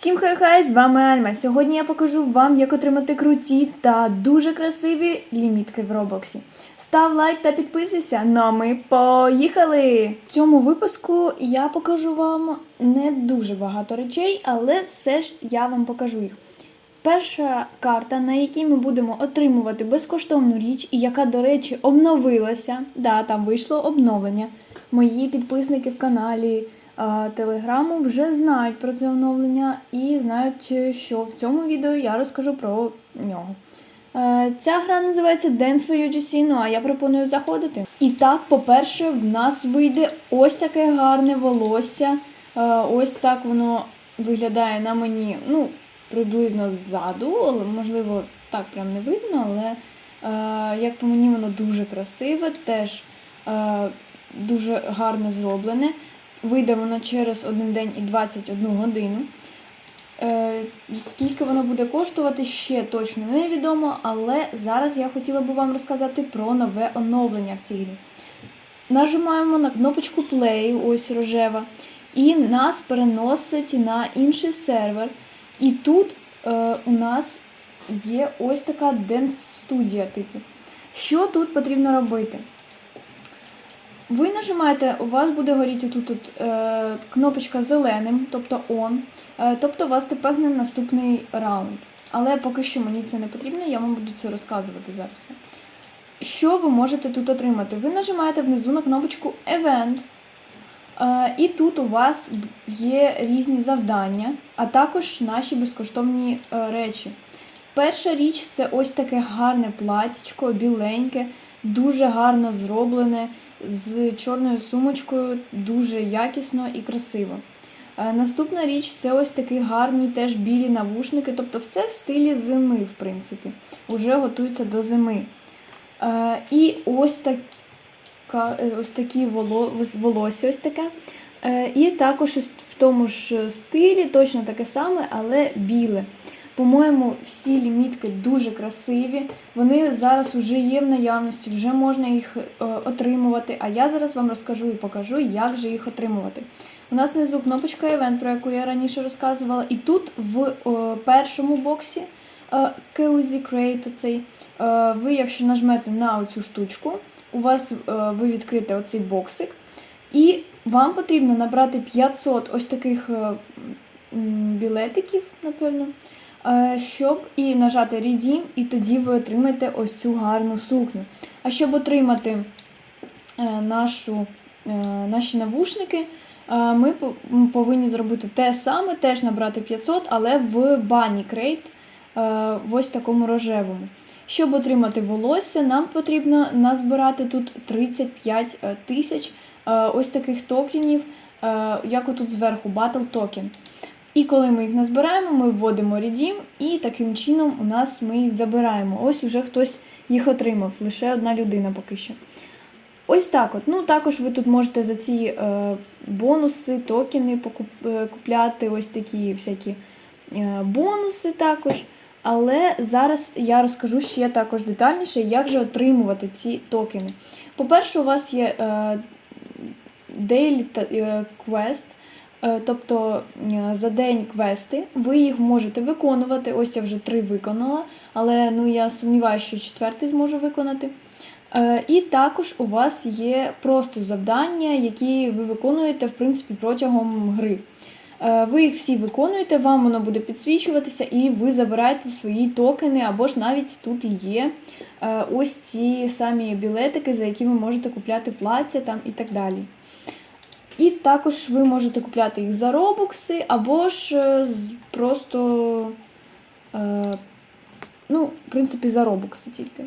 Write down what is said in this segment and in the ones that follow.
Всім хай-хай, з вами Альма. Сьогодні я покажу вам, як отримати круті та дуже красиві лімітки в Роблоксі. Став лайк та підписуйся. Ну а ми поїхали! В цьому випуску я покажу вам не дуже багато речей, але все ж я вам покажу їх. Перша карта, на якій ми будемо отримувати безкоштовну річ, і яка, до речі, обновилася. Да, там вийшло обновлення. Мої підписники в каналі Телеграму вже знають про це оновлення і знають, що в цьому відео я розкажу про нього. Е, Ця гра називається Dance for UGC, ну а я пропоную заходити. І так, по-перше, в нас вийде ось таке гарне волосся. Е, Ось так воно виглядає на мені, ну, приблизно ззаду, але можливо так прям не видно, але е, як по мені воно дуже красиве, теж е, дуже гарно зроблене. Вийде воно через один день і 21 годину. Е, скільки воно буде коштувати, ще точно невідомо, але зараз я хотіла би вам розказати про нове оновлення в цій грі. Нажимаємо на кнопочку Play, ось рожева, і нас переносить на інший сервер. І тут е, у нас є ось така денс-студія типу. Що тут потрібно робити? Ви нажимаєте, у вас буде горіти тут, е, кнопочка зеленим, тобто on, е, тобто вас тепер наступний раунд. Але поки що мені це не потрібно, я вам буду це розказувати зараз все. Що ви можете тут отримати? Ви нажимаєте внизу на кнопочку Event, е, і тут у вас є різні завдання, а також наші безкоштовні е, речі. Перша річ це ось таке гарне платічко, біленьке, дуже гарно зроблене, з чорною сумочкою, дуже якісно і красиво. Е, Наступна річ це ось такі гарні теж білі навушники, тобто все в стилі зими, в принципі, уже готується до зими. Е, І ось така, е, ось такі волосся ось таке. І також в тому ж стилі, точно таке саме, але біле. По-моєму, всі лімітки дуже красиві. Вони зараз вже є в наявності, вже можна їх е, отримувати. А я зараз вам розкажу і покажу, як же їх отримувати. У нас внизу кнопочка Event, про яку я раніше розказувала, і тут в е, першому боксі е, Cozy Crate оцей, е, ви, якщо нажмете на оцю штучку, у вас е, ви відкрите оцей боксик, і вам потрібно набрати 500 ось таких е, м, білетиків, напевно. Е, щоб і нажати Redeem, і тоді ви отримаєте ось цю гарну сукню. А щоб отримати е, нашу, е, наші навушники, ми повинні зробити те саме, теж набрати 500, але в бані крейт в ось такому рожевому. Щоб отримати волосся, нам потрібно назбирати тут 35 е, тисяч ось таких токенів, як отут зверху Battle Token. І коли ми їх назбираємо, ми вводимо Redeem, і таким чином у нас ми їх забираємо. Ось уже хтось їх отримав, лише одна людина поки що. Ось так от. Ну, також ви тут можете за ці е, бонуси, токени покуп, е, купляти, ось такі всякі е, бонуси також. Але зараз я розкажу ще також детальніше, як же отримувати ці токени. По-перше, у вас є е, Daily е, Quest, Тобто е, за день квести, ви їх можете виконувати. Ось я вже три виконала, але ну, я сумніваюся, що четвертий зможу виконати. Е, І також у вас є просто завдання, які ви виконуєте в принципі, протягом гри. Е, Ви їх всі виконуєте, вам воно буде підсвічуватися, і ви забираєте свої токени, або ж навіть тут є е, ось ці самі білетики, за які ви можете купляти плаття там і так далі. І також ви можете купляти їх за робокси, або ж е, просто, е, ну, в принципі, за робокси тільки.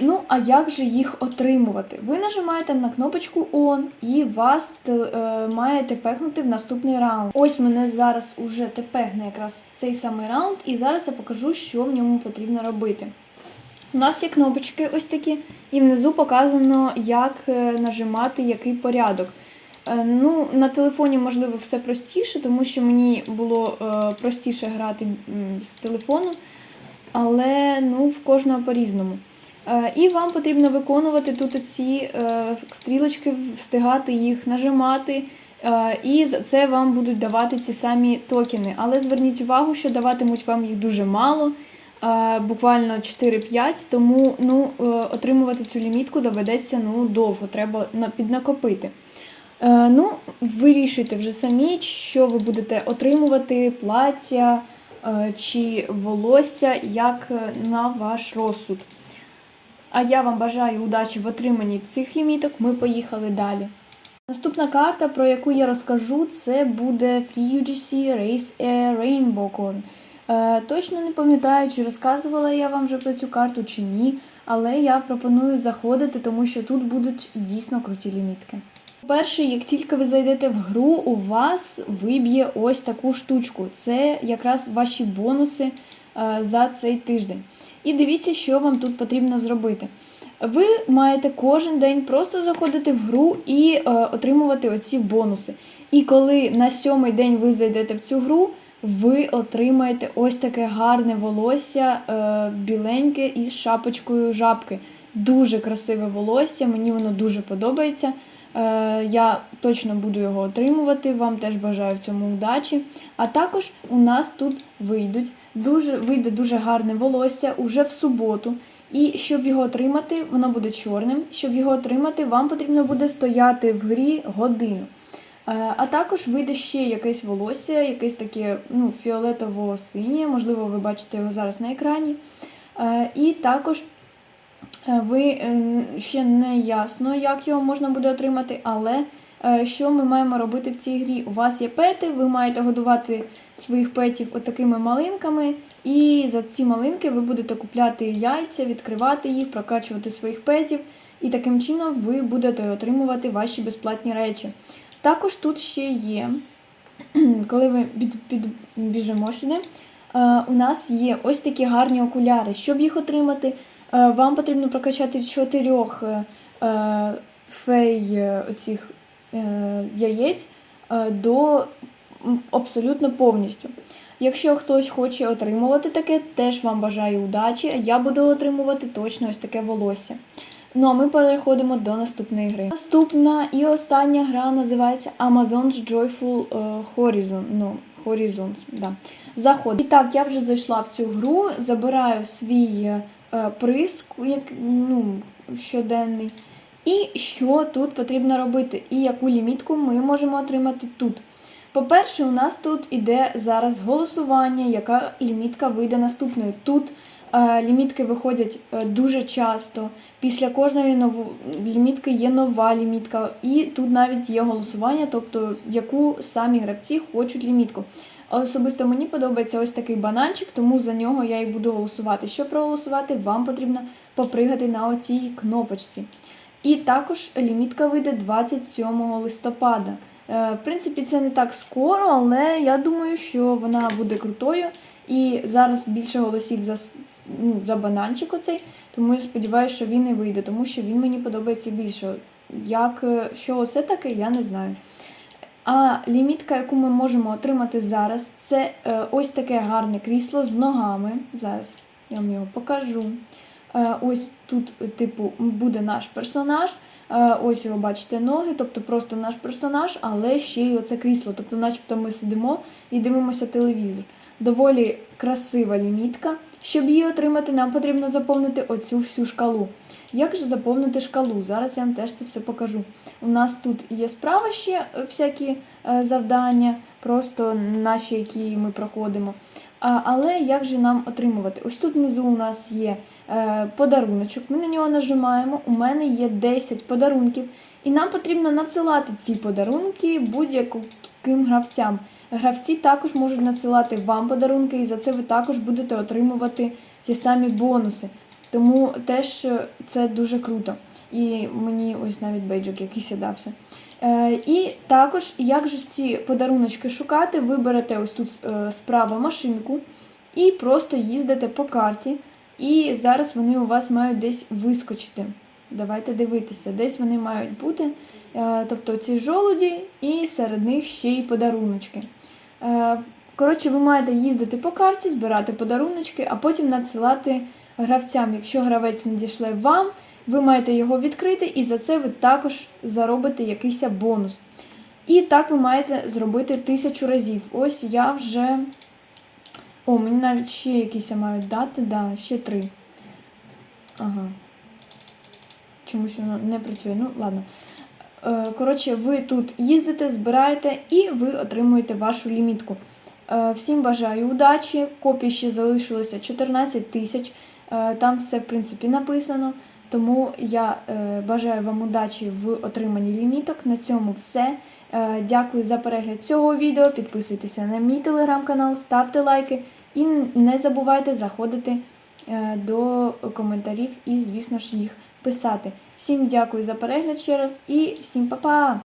Ну, а як же їх отримувати? Ви нажимаєте на кнопочку On і вас е, має тепехнути в наступний раунд. Ось мене зараз уже тепехне якраз в цей самий раунд, і зараз я покажу, що в ньому потрібно робити. У нас є кнопочки ось такі, і внизу показано, як е, нажимати який порядок. Е, Ну, на телефоні, можливо, все простіше, тому що мені було е, простіше грати з телефону, але ну, в кожного по-різному. І вам потрібно виконувати тут ці стрілочки, встигати їх нажимати, І за це вам будуть давати ці самі токени. Але зверніть увагу, що даватимуть вам їх дуже мало, буквально 4-5, тому ну, е, отримувати цю лімітку доведеться ну, довго, треба піднакопити. Е, Ну, вирішуйте вже самі, що ви будете отримувати, плаття е, чи волосся, як на ваш розсуд. А я вам бажаю удачі в отриманні цих ліміток. Ми поїхали далі. Наступна карта, про яку я розкажу, це буде Free UGC Race Rainbow Corn. Е, точно не пам'ятаю, чи розказувала я вам вже про цю карту чи ні, але я пропоную заходити, тому що тут будуть дійсно круті лімітки. Перше, як тільки ви зайдете в гру, у вас виб'є ось таку штучку. Це якраз ваші бонуси е, за цей тиждень. І дивіться, що вам тут потрібно зробити. Ви маєте кожен день просто заходити в гру і е, отримувати оці бонуси. І коли на сьомий день ви зайдете в цю гру, ви отримаєте ось таке гарне волосся е, біленьке із шапочкою жабки. Дуже красиве волосся, мені воно дуже подобається. Е, я точно буду його отримувати. Вам теж бажаю в цьому удачі. А також у нас тут вийдуть дуже вийде дуже гарне волосся уже в суботу. І щоб його отримати, воно буде чорним. Щоб його отримати, вам потрібно буде стояти в грі годину. Е, А також вийде ще якесь волосся, якесь таке ну, фіолетово-синє, можливо, ви бачите його зараз на екрані. Е, І також е, ви ще не ясно, як його можна буде отримати, але що ми маємо робити в цій грі? У вас є пети, ви маєте годувати своїх петів отакими малинками, і за ці малинки ви будете купляти яйця, відкривати їх, прокачувати своїх петів, і таким чином ви будете отримувати ваші безплатні речі. Також тут ще є, коли під, підбіжимо сюди, е, у нас є ось такі гарні окуляри. Щоб їх отримати, е, вам потрібно прокачати чотирьох е, фей оцих яєць до абсолютно повністю. Якщо хтось хоче отримувати таке, теж вам бажаю удачі, я буду отримувати точно ось таке волосся. Ну а ми переходимо до наступної гри. Наступна і остання гра називається Amazon's Joyful е, Horizon. Ну, Horizons, да. Заход. І так, я вже зайшла в цю гру, забираю свій е, приз, як, ну, щоденний. І що тут потрібно робити, і яку лімітку ми можемо отримати тут. По-перше, у нас тут іде зараз голосування, яка лімітка вийде наступною. Тут лімітки виходять е, дуже часто. Після кожної нову... лімітки є нова лімітка, і тут навіть є голосування, тобто яку самі гравці хочуть лімітку. Але Особисто мені подобається ось такий бананчик, тому за нього я і буду голосувати. Щоб проголосувати, вам потрібно попригати на оцій кнопочці. І також лімітка вийде 27 листопада. Е, В принципі, це не так скоро, але я думаю, що вона буде крутою. І зараз більше голосів за, ну, за бананчик оцей, тому я сподіваюся, що він і вийде, тому що він мені подобається більше. Як, е, що це таке, я не знаю. А лімітка, яку ми можемо отримати зараз, це е, ось таке гарне крісло з ногами. Зараз я вам його покажу. Е, ось тут, типу, буде наш персонаж. Е, ось його бачите ноги, тобто просто наш персонаж, але ще й оце крісло. Тобто, начебто ми сидимо і дивимося телевізор. Доволі красива лімітка. Щоб її отримати, нам потрібно заповнити оцю всю шкалу. Як же заповнити шкалу? Зараз я вам теж це все покажу. У нас тут є справа ще е, всякі е, завдання, просто наші, які ми проходимо. Але як же нам отримувати? Ось тут внизу у нас є е, подаруночок, ми на нього нажимаємо. У мене є 10 подарунків, і нам потрібно надсилати ці подарунки будь-яким гравцям. Гравці також можуть надсилати вам подарунки, і за це ви також будете отримувати ці самі бонуси. Тому теж е, це дуже круто. І мені ось навіть бейджик якийсь дався. Е, і також, як же ці подаруночки шукати, ви берете ось тут е, справа машинку і просто їздите по карті. І зараз вони у вас мають десь вискочити. Давайте дивитися, десь вони мають бути. Е, тобто ці жолуді, і серед них ще й подаруночки. Е, Коротше, ви маєте їздити по карті, збирати подаруночки, а потім надсилати гравцям. Якщо гравець надішле вам, ви маєте його відкрити, і за це ви також заробите якийсь бонус. І так ви маєте зробити тисячу разів. Ось я вже. О, мені навіть ще якісь мають дати, да, ще три. Ага. Чомусь воно не працює. Ну, ладно. Е, Коротше, ви тут їздите, збираєте і ви отримуєте вашу лімітку. Е, Всім бажаю удачі. Копій ще залишилося 14 тисяч. Е, Там все, в принципі, написано. Тому я бажаю вам удачі в отриманні ліміток. На цьому все. Дякую за перегляд цього відео. Підписуйтеся на мій телеграм-канал, ставте лайки і не забувайте заходити до коментарів і, звісно ж, їх писати. Всім дякую за перегляд ще раз і всім па-па!